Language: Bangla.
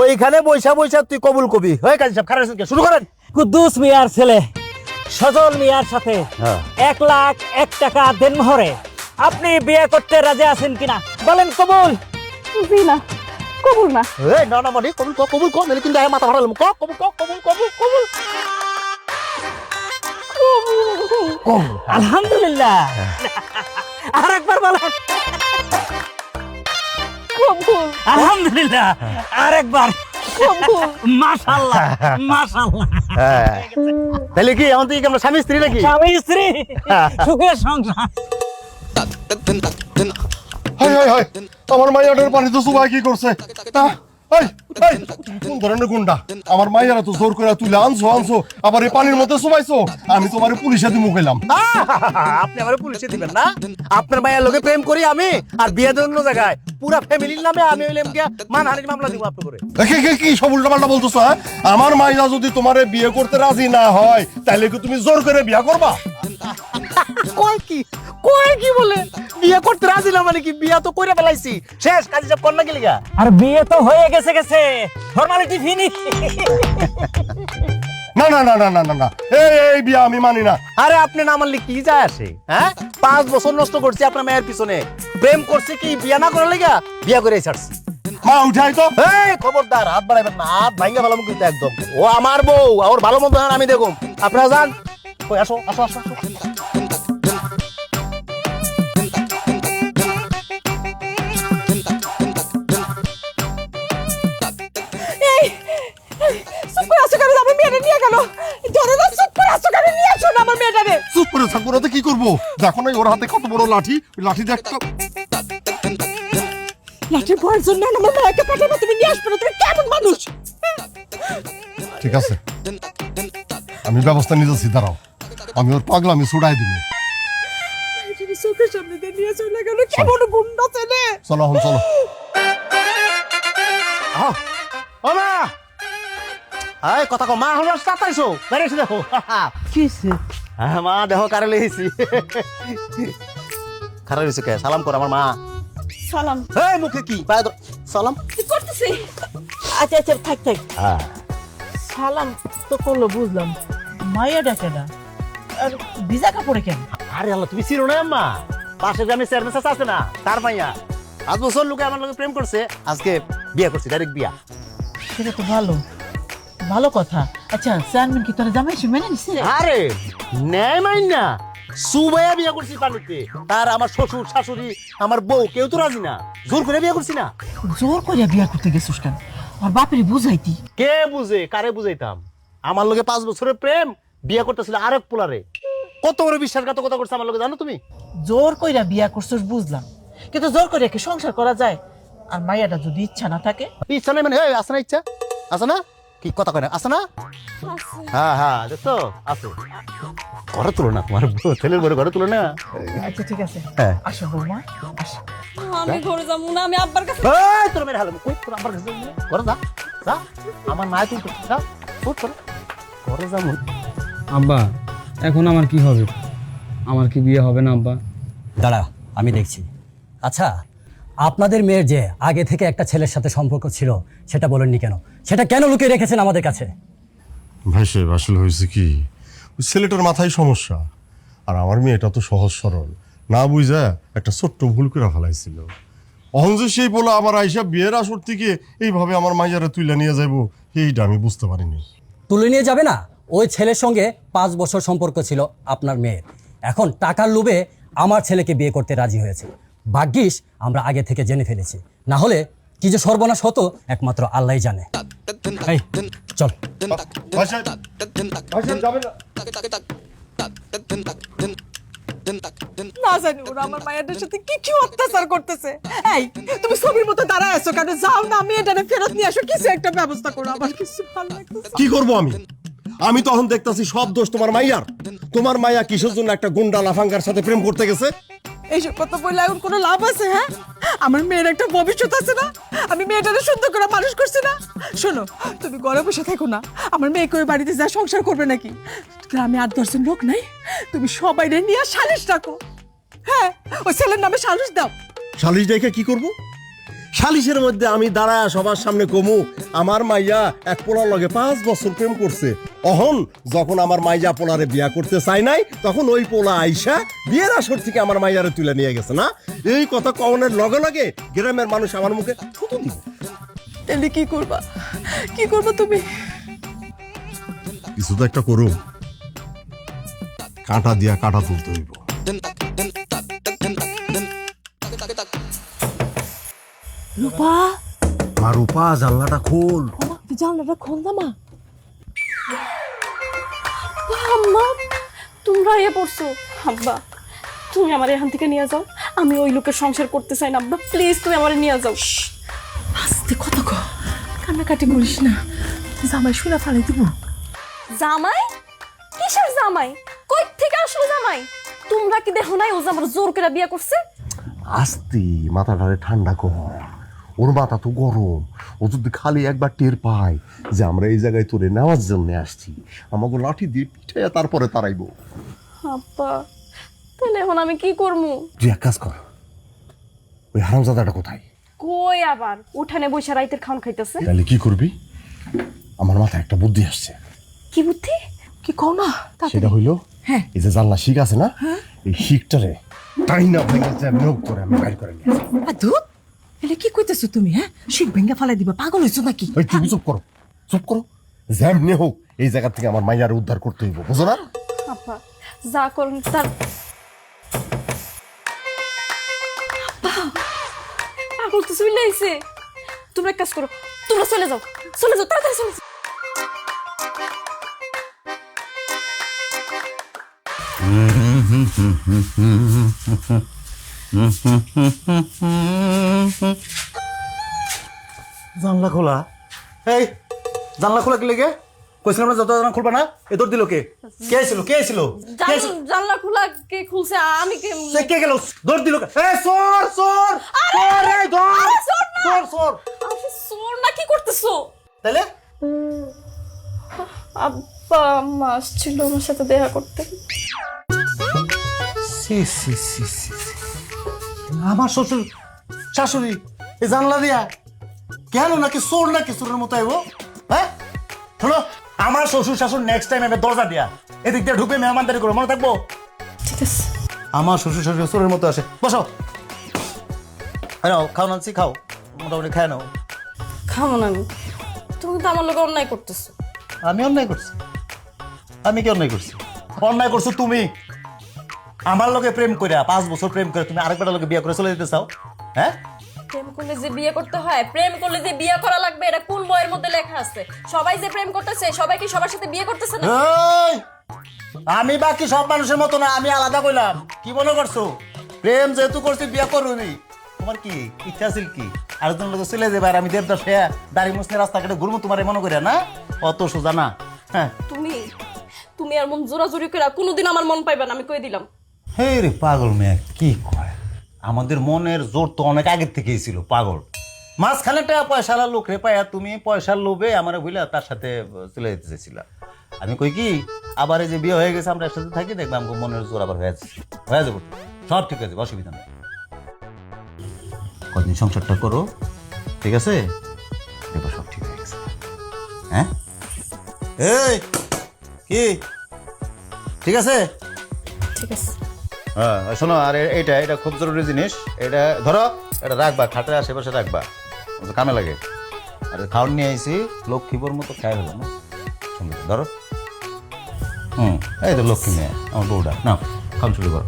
ওইখানে বৈশা বৈশা তুই কবুল কবি হয়ে কাজী সাহেব খারাপ শুরু করেন। কুদ্দুস মিয়ার ছেলে সজল মিয়ার সাথে হ্যাঁ। এক লাখ এক টাকা দেনমোহরে। আপনি বিয়ে করতে রাজি আছেন কিনা? বলেন কবুল। জি না কবুল না। এই না না মানে কবুল ক কবুল ক নাহলে কিন্তু মাথা ভাড়ালাম ক কবুল ক কবুল কবুল কবুল। কবুল। আলহামদুলিল্লাহ। আর একবার বলেন কবুল আলহামদুলিল্লাহ। আরেকবার। মাশাআল্লাহ মাশাআল্লাহ। হ্যাঁ। তাহলে কি এখন কি আমরা স্বামী স্ত্রী নাকি? স্বামী স্ত্রী। সুখের সংসার। হাই হাই হাই। আমার মাইয়াটার পানি তো সুবাই কি করছে? এই, কোন ধরনের গুন্ডা? আমার মাইয়ারা তো জোর করে তুলে আনছো আনছো আবার এই পানির মধ্যে সুবাইছো আমি তোমার পুলিশে দিয়ে মুখাইলাম আপনি আমার পুলিশে দিবেন না। আপনার মায়ের লোকে প্রেম করি আমি আর বিয়ে দেন অন্য জায়গায় পুরা ফ্যামিলির নামে আমি হইলাম গিয়া মানহানির মামলা দিব আপনার করে দেখে কি কি সব উল্টাপাল্টা বলতেছো হ্যাঁ? আমার মাইয়া যদি তোমারে বিয়ে করতে রাজি না হয় তাহলে কি তুমি জোর করে বিয়ে করবা? কয় কি? কয় কি বলে? বিয়ে করতে রাজি না মানে কি বিয়া তো কইরা ফেলাইছি। শেষ কাজী সব আর বিয়ে তো হয়ে গেছে গেছে। ফর্মালিটি ফিনিশ না না না না না না না। এই এই বিয়ে আমি মানি না। আরে আপনি না মানলে কি যায় আসে হ্যাঁ? পাঁচ বছর নষ্ট করছি আপনার মায়ের পিছনে। প্রেম করছে কি বিয়া না করার লেগা? বিয়া করে ছাড়ছি। মা উঠাই তো। এই খবরদার হাত বাড়াইবেন না হাত ভাঙ্গা কিন্তু একদম। ও আমার বউ ওর ভালো মন্দ আমি দেখুন আপনারা যান। আসো আসো আসো আসো। করব? দেখো না ওর হাতে কত বড় লাঠি। লাঠি দেখতো লাঠির ভয়ের জন্য আমার মেয়েকে পাঠাবো তুমি নিয়ে আসবে না তুমি কেমন মানুষ? ঠিক আছে। আমি ব্যবস্থা নিতেছি দাঁড়াও। আমি ওর পাগলা আমি ছুড়াই দিব। চোখের সামনে দিয়ে নিয়ে চলে গেল কেমন গুন্ডা ছেলে। চলো এখন চলো। আহ, ও মা। এই কথা কো মা হলো তাতাইছো বেরিয়েছি দেখো। কিসে হ্যাঁ মা দেহ কারে লইছি খারাপ হয়েছে কে? সালাম কর আমার মা। সালাম। এই মুখে কি? পায়ে সালাম। কি করতেছি? আচ্ছা আচ্ছা থাক থাক। হ্যাঁ। সালাম তো করল বুঝলাম। মাইয়া ডাকে না। আর ভিজা কাপড়ে কেন? আরে আল্লাহ তুমি চিনো না আম্মা? পাশে গ্রামে চেয়ারম্যান চাচা আছে না তার মাইয়া। আজ বছর লোকে আমার লোকে প্রেম করছে আজকে বিয়ে করছে ডাইরেক্ট বিয়া। সেটা তো ভালো। ভালো কথা। আচ্ছা চেয়ারম্যান কি তোরা জামাই এসে মেনে নিছে? আরে নেয় মাইন না। সুবাইয়া বিয়ে করছি পানিতে তার আমার শ্বশুর শাশুড়ি আমার বউ কেউ তো রাজি না। জোর করে বিয়ে করছি না? জোর করে বিয়া করতে গেছিস কেন? আর বাপের বুঝাইতি। কে বুঝে? কারে বুঝাইতাম? আমার লোকে পাঁচ বছরের প্রেম বিয়ে করতেছিল আরেক পোলারে। কত বড় বিশ্বাসঘাতকতা করছে আমার লোকে জানো তুমি? জোর কইরা বিয়া করছিস বুঝলাম। কিন্তু জোর করে কি সংসার করা যায়? আর মাইয়াটা যদি ইচ্ছা না থাকে? ইচ্ছা নাই মানে আছে না ইচ্ছা? আছে না? কি কথা কয় না? আছে না। হ্যাঁ হ্যাঁ দেখছ আছে ঘরে তুলো না তোমার ছেলের বড় ঘরে তুলো না। আচ্ছা ঠিক আছে। হ্যাঁ। আসো বৌমা আসো। আমি ঘরে যাব না আমি আব্বার কাছে এই তোর মেরে হালে কই তোর আমার কাছে যাবি? না? ঘরে যা যা। আমার মায় তুই যা। উঠ তোর? ঘরে যা আব্বা এখন আমার কি হবে? আমার কি বিয়ে হবে না আব্বা? দাঁড়া আমি দেখছি। আচ্ছা আপনাদের মেয়ের যে আগে থেকে একটা ছেলের সাথে সম্পর্ক ছিল সেটা বলেননি কেন? সেটা কেন লুকিয়ে রেখেছেন আমাদের কাছে? ভাই সাহেব আসলে হয়েছে কি? ওই ছেলেটার মাথায় সমস্যা। আর আমার মেয়েটা তো সহজ সরল। না বুঝা একটা ছোট্ট ভুল করে ফেলাইছিল। অহন যে সেই বলে আমার আইসা বিয়ের আসর থেকে এইভাবে আমার মাইজারে তুলে নিয়ে যাব এইটা আমি বুঝতে পারিনি। তুলে নিয়ে যাবে না? ওই ছেলের সঙ্গে পাঁচ বছর সম্পর্ক ছিল আপনার মেয়ের। এখন টাকার লোভে আমার ছেলেকে বিয়ে করতে রাজি হয়েছে। ভাগ্যিস আমরা আগে থেকে জেনে ফেলেছি। না হলে কি যে সর্বনাশ হতো একমাত্র আল্লাহই জানে। এই চল। ভাই সাহেব, ভাই সাহেব যাবেন না। না জানি ওরা আমার মায়ের সাথে কি কি অত্যাচার করতেছে। এই তুমি ছবির মতো দাঁড়ায় আছো কেন? যাও না আমি এটা ফেরত নিয়ে আসো। কিছু একটা ব্যবস্থা করো আমার কিছু ভালো লাগতেছে কি করব আমি? আমি তখন দেখতাছি সব দোষ তোমার মাইয়ার। তোমার মাইয়া কিসের জন্য একটা গুন্ডা লাফাঙ্গার সাথে প্রেম করতে গেছে? এইসব কথা বললে এখন কোনো লাভ আছে হ্যাঁ? আমার মেয়ের একটা ভবিষ্যৎ আছে না? আমি মেয়েটাকে সুন্দর করে মানুষ করছি না? শোনো, তুমি ঘরে বসে থাকো না। আমার মেয়েকে ওই বাড়িতে যা সংসার করবে নাকি? গ্রামে আট, দশজন লোক নাই? তুমি সবাই নিয়ে সালিশ রাখো হ্যাঁ ওই ছেলের নামে সালিশ দাও। সালিশ দেখে কি করব? সালিশের মধ্যে আমি দাঁড়া সবার সামনে কমু। আমার মাইয়া এক পোলার লগে পাঁচ বছর প্রেম করছে। অহন যখন আমার মাইয়া পোলারে বিয়া করতে চাই নাই তখন ওই পোলা আইসা বিয়ের আসর থেকে আমার মাইয়ারে তুলে নিয়ে গেছে না? এই কথা কওনের লগে লগে গ্রামের মানুষ আমার মুখে থুতু দিব। তাহলে কি করবা? কি করবা তুমি? কিছু তো একটা করুম। কাঁটা দিয়া কাঁটা তুলতে হইব। রূপা? মা রূপা জানলাটা খোল। জানলাটা খোল না মা। আম্মা তোমরা এ পড়ছো। আব্বা তুমি আমার এখান থেকে নিয়ে যাও। আমি ওই লোকের সংসার করতে চাই না আব্বা। প্লিজ তুমি আমার নিয়ে যাও। আস্তে কত ক। কান্নাকাটি করিস না। জামাই শুনে ফালাই দিব। জামাই? কিসের জামাই? কই থেকে আসলো জামাই? তোমরা কি দেখো নাই ও যে আমার জোর করে বিয়ে করছে? আস্তে মাথাটারে ঠান্ডা কর। ওর মাথা তো গরম। ও যদি খালি একবার টের পায় যে আমরা এই জায়গায় তোরে নেওয়ার জন্য আসছি আমাকে লাঠি দিয়ে পিঠাইয়া তারপরে তারাইবো আব্বা তাহলে এখন আমি কি করব তুই এক কাজ কর ওই হারামজাদাটা কোথায়? কই আবার? উঠানে বসে রাইতের খাওয়ান খাইতেছে। তাহলে কি করবি? আমার মাথায় একটা বুদ্ধি আসছে। কি বুদ্ধি? কি কও না সেটা হইল হ্যাঁ। এই যে জানলা শিক আছে না এই শিকটারে টাইনা ভেঙে যে নিয়োগ করে আমি বাইর করে নিয়ে আর ধুত। এলে কি কইতেছো তুমি হ্যাঁ শিখ ভেঙ্গা ফালাই দিবা পাগল হইছো নাকি ওই তুমি চুপ করো চুপ করো যেমনি হোক এই জায়গা থেকে আমার মাইয়ার উদ্ধার করতে হইব বুঝো না আব্বা যা করুন তার পাগল তো চলে আইছে তোমরা এক কাজ করো তোমরা চলে যাও চলে যাও তাড়াতাড়ি চলে যাও জানলা খোলা। এই জানলা খোলা কি লেগে? কইছিলাম না যত জানলা খুলবা না এ দৌড় দিল কে? কে আইছিল কে? জান- জানলা খোলা কে খুলছে? আমি কে সে কে গেল? দৌড় দিল এ সর সর সর ধর আরে সর! সর আরে সোর না কি করতেছো? তাইলে? আব্বা আম্মা আসছিল আমার সাথে দেখা করতে। সি সি সি সি। আমার শ্বশুর শাশুড়ি এই জানলা দিয়া কেন নাকি চোর নাকি চোরের মতো আইব? হ্যাঁ? শোনো আমার শ্বশুর শাশুর নেক্সট টাইম এবার দরজা দিয়া এদিক দিয়ে ঢুকে মেহমানদারি করো মনে থাকব? ঠিক আছে। আমার শ্বশুর শাশুড়ি চোরের মতো আসে। বসো। হ্যাঁ নাও খাও নানছি খাও। মোটামুটি খায় নাও। খাব না আমি। তুমি তো আমার লোক অন্যায় করতেছো। আমি অন্যায় করছি। আমি কি অন্যায় করছি? অন্যায় করছ তুমি। আমার লোকে প্রেম করে পাঁচ বছর প্রেম করে তুমি আরেকবার লোকে বিয়ে করে চলে যেতে চাও হ্যাঁ? প্রেম করলে যে বিয়ে করতে হয় প্রেম করলে যে বিয়ে করা লাগবে এটা কোন বইয়ের মধ্যে লেখা আছে? সবাই যে প্রেম করতেছে সবাই কি সবার সাথে বিয়ে করতেছে না? আমি বাকি সব মানুষের মতো না আমি আলাদা কইলাম। কি মনে করছ? প্রেম যেহেতু করছি বিয়ে করুনি। তোমার কি ইচ্ছা আছিল কি? আরেকজন লোক চলে যাবে আর আমি দেবদাস হয়ে দাড়ি মুছনে রাস্তাঘাটে ঘুরবো তোমার মনে করে না? অত সোজা না হ্যাঁ। তুমি তুমি আর মন জোরাজুরি করে কোনোদিন আমার মন পাইবে না আমি কই দিলাম? হে রে পাগল মেয়ে, কি কয়? আমাদের মনের জোর তো অনেক আগের থেকেই ছিল, পাগল। মাঝখানে টাকা পয়সার লোক রে পায়া, তুমি পয়সার লোভে আমার ভুলে তার সাথে চলে যেতে চেয়েছিল আমি কই কি, আবার এই যে বিয়ে হয়ে গেছে, আমরা একসাথে থাকি, দেখবে আমাকে মনের জোর আবার হয়ে যাচ্ছে। হয়ে যাব। সব ঠিক আছে অসুবিধা নেই। কদিন সংসারটা করো, ঠিক আছে? দেখো সব ঠিক হয়ে গেছে। হ্যাঁ? এই, কি? ঠিক আছে? ঠিক আছে। হ্যাঁ শোনো, আর এটা এটা খুব জরুরি জিনিস। এটা ধরো, এটা রাখবা, খাটের আশেপাশে রাখবা। কামে লাগে। আর, খাওয়ার নিয়ে আইসি লক্ষ্মীপুর মতো খাই হলো না? ধরো। হুম, এই তো লক্ষ্মী মেয়ে, আমার বউটা। না খাওয়ান শুরু করো।